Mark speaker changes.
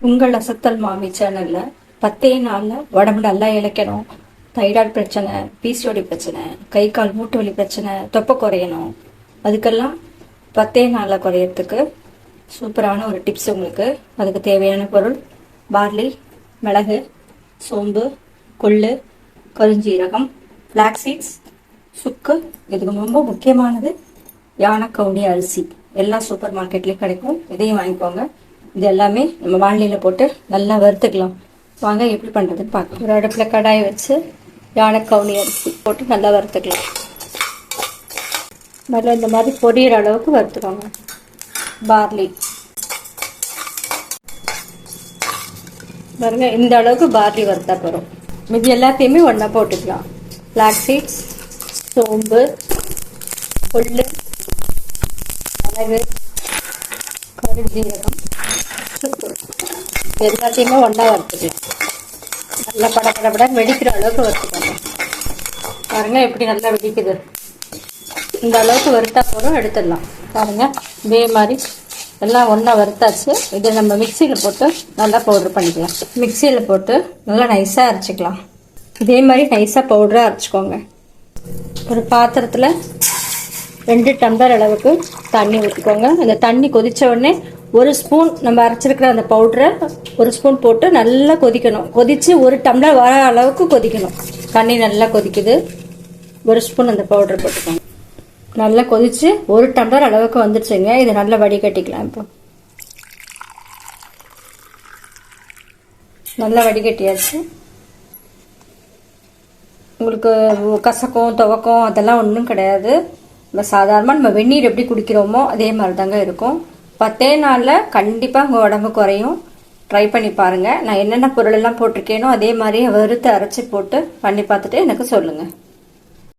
Speaker 1: உங்கள் அசத்தல் மாமி சேனலில் பத்தே நாளில் உடம்பு நல்லா இழைக்கணும். தைராய்டு பிரச்சனை பிசிஓடி பிரச்சனை கை கால் மூட்டு வலி பிரச்சனை தொப்பை குறையணும். அதுக்கெல்லாம் பத்தே நாளில் குறையறதுக்கு சூப்பரான ஒரு டிப்ஸ் உங்களுக்கு. அதுக்கு தேவையான பொருள் பார்லி மிளகு சோம்பு கொள்ளு கருஞ்சீரகம் ஃப்ளாக் சீட்ஸ் சுக்கு. இதுக்கு ரொம்ப முக்கியமானது யானைக்கவுனி அரிசி. எல்லா சூப்பர் மார்க்கெட்லேயும் கிடைக்கும். இதையும் வாங்கிக்கோங்க. இது எல்லாமே நம்ம வானிலையில் போட்டு நல்லா வறுத்துக்கலாம். வாங்க எப்படி பண்ணுறதுன்னு பார்க்கலாம். ஒரு அடுப்பில் கடாயை வச்சு யானைக்கவுனி அரிசி போட்டு நல்லா வறுத்துக்கலாம். நல்லா இந்த மாதிரி பொரியிற அளவுக்கு வறுத்துக்கோங்க. பார்லி. பாருங்க இந்த அளவுக்கு பார்லி வறுத்தா போகிறோம் இது எல்லாத்தையுமே ஒன்றா போட்டுக்கலாம். ஃப்ளாக் சீட்ஸ் சோம்பு கொள்ளு மிளகு கருஞ்சீரகம். எல்லாத்தையுமே ஒன்றா வறுத்துக்கலாம் நல்லா பட பட பட வெடிக்கிற அளவுக்கு வறுத்துக்கோங்க பாருங்க எப்படி நல்லா வெடிக்குது. இந்த அளவுக்கு வறுத்தா போதும் எடுத்துடலாம். பாருங்கள் இதே மாதிரி எல்லாம் ஒன்றா வறுத்தாச்சு. இதை நம்ம மிக்சியில் போட்டு நல்லா பவுட்ரு பண்ணிக்கலாம். மிக்சியில் போட்டு நல்லா நைஸாக அரைச்சிக்கலாம். இதே மாதிரி நைஸாக பவுடராக அரைச்சிக்கோங்க. ஒரு பாத்திரத்தில் ரெண்டு டம்ளர் அளவுக்கு தண்ணி ஊற்றிக்கோங்க அந்த தண்ணி கொதித்த உடனே ஒரு ஸ்பூன் நம்ம அரைச்சிருக்கிற அந்த பவுடரை ஒரு ஸ்பூன் போட்டு நல்லா கொதிக்கணும். கொதித்து ஒரு டம்ளர் வர அளவுக்கு கொதிக்கணும். தண்ணி நல்லா கொதிக்குது. ஒரு ஸ்பூன் அந்த பவுடர் போட்டுக்கோங்க. நல்லா கொதித்து ஒரு டம்ளர் அளவுக்கு வந்துடுச்சுங்க இதை நல்லா வடிகட்டிக்கலாம் இப்போ. நல்லா வடிகட்டியாச்சு. உங்களுக்கு கசக்கம் துவக்கம் அதெல்லாம் ஒன்றும் கிடையாது. நம்ம சாதாரணமாக நம்ம வெந்நீர் எப்படி குடிக்கிறோமோ அதே மாதிரி தாங்க இருக்கும். பத்தே நாளில் கண்டிப்பாக உங்கள் உடம்பு குறையும். ட்ரை பண்ணி பாருங்கள் நான் என்னென்ன பொருளெல்லாம் போட்டிருக்கேனோ அதே மாதிரி வறுத்து அரைச்சி போட்டு பண்ணி பார்த்துட்டு எனக்கு சொல்லுங்கள்